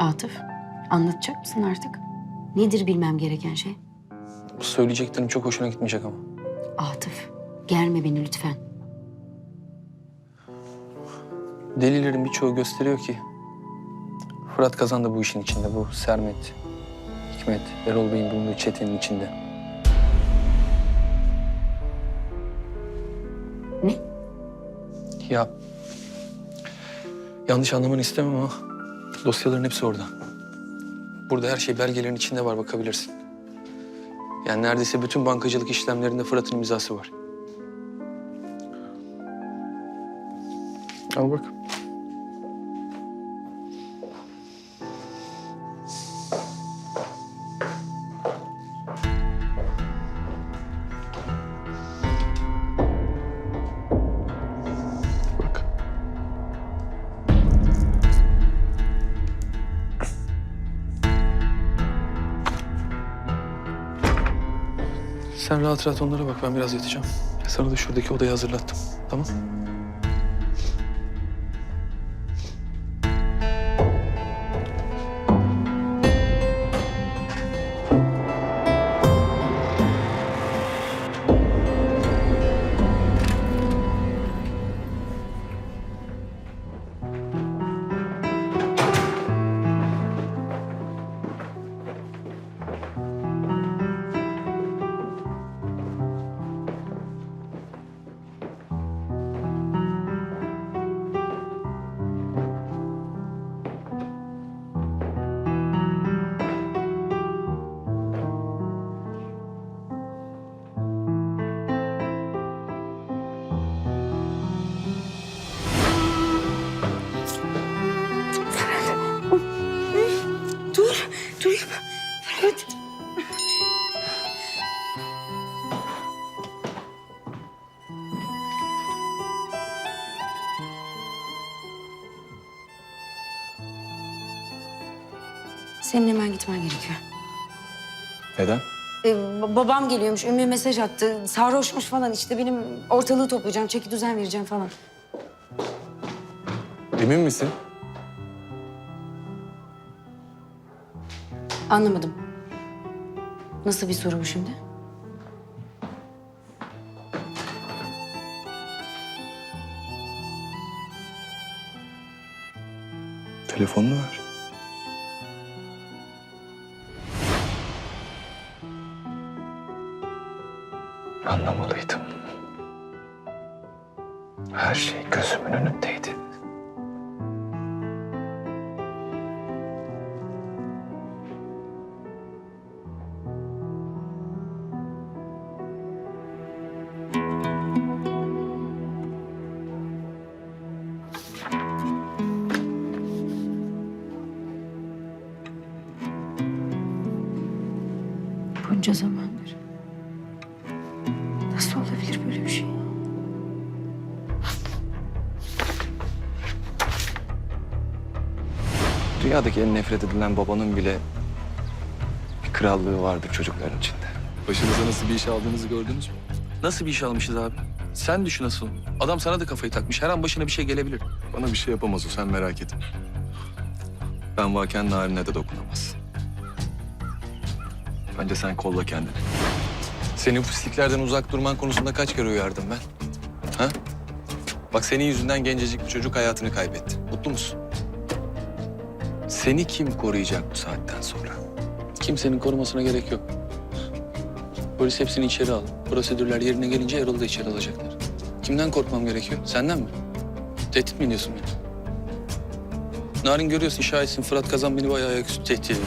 Atıf, anlatacak mısın artık? Nedir bilmem gereken şey? Bu söyleyeceklerim çok hoşuna gitmeyecek ama. Atıf, germe beni lütfen. Delilerin birçoğu gösteriyor ki Fırat Kazan da bu işin içinde. Bu Sermet, Hikmet, Erol Bey'in bulunduğu çetenin içinde. Ne? Ya yanlış anlamanı istemem ama dosyaların hepsi orada. Burada her şey belgelerin içinde var bakabilirsin. Yani neredeyse bütün bankacılık işlemlerinde Fırat'ın imzası var. Al bak. Sen rahat rahat onlara bak. Ben biraz yatacağım. Sana da şuradaki odayı hazırlattım. Tamam? Dur, dur yapma. Ferhat. Senin hemen gitmen gerekiyor. Neden? Ee, ba- babam geliyormuş, Ümmü mesaj attı. Sarhoşmuş falan işte benim ortalığı toplayacağım, çeki düzen vereceğim falan. Emin misin? Anlamadım. Nasıl bir soru bu şimdi? Telefonunu ver. Anlamalıydım. Her şey gözümün önündeydi. Bunca zamandır. Nasıl olabilir böyle bir şey? Dünyadaki en nefret edilen babanın bile bir krallığı vardır çocukların içinde. Başınıza nasıl bir iş aldığınızı gördünüz mü? Nasıl bir iş almışız abi? Sen düşün asıl. Adam sana da kafayı takmış. Her an başına bir şey gelebilir. Bana bir şey yapamaz o sen merak etme. Ben varken Narin'e de dokunamaz. Bence sen kolla kendini. Seni bu pisliklerden uzak durman konusunda kaç kere uyardım ben? Ha? Bak senin yüzünden gencecik bir çocuk hayatını kaybetti. Mutlu musun? Seni kim koruyacak bu saatten sonra? Kimsenin korumasına gerek yok. Polis hepsini içeri al. Prosedürler yerine gelince Erol'u da içeri alacaklar. Kimden korkmam gerekiyor? Senden mi? Tehdit mi ediyorsun beni? Narin görüyorsun şahitsin. Fırat Kazan beni bayağı ayaküstü tehdit ediyor.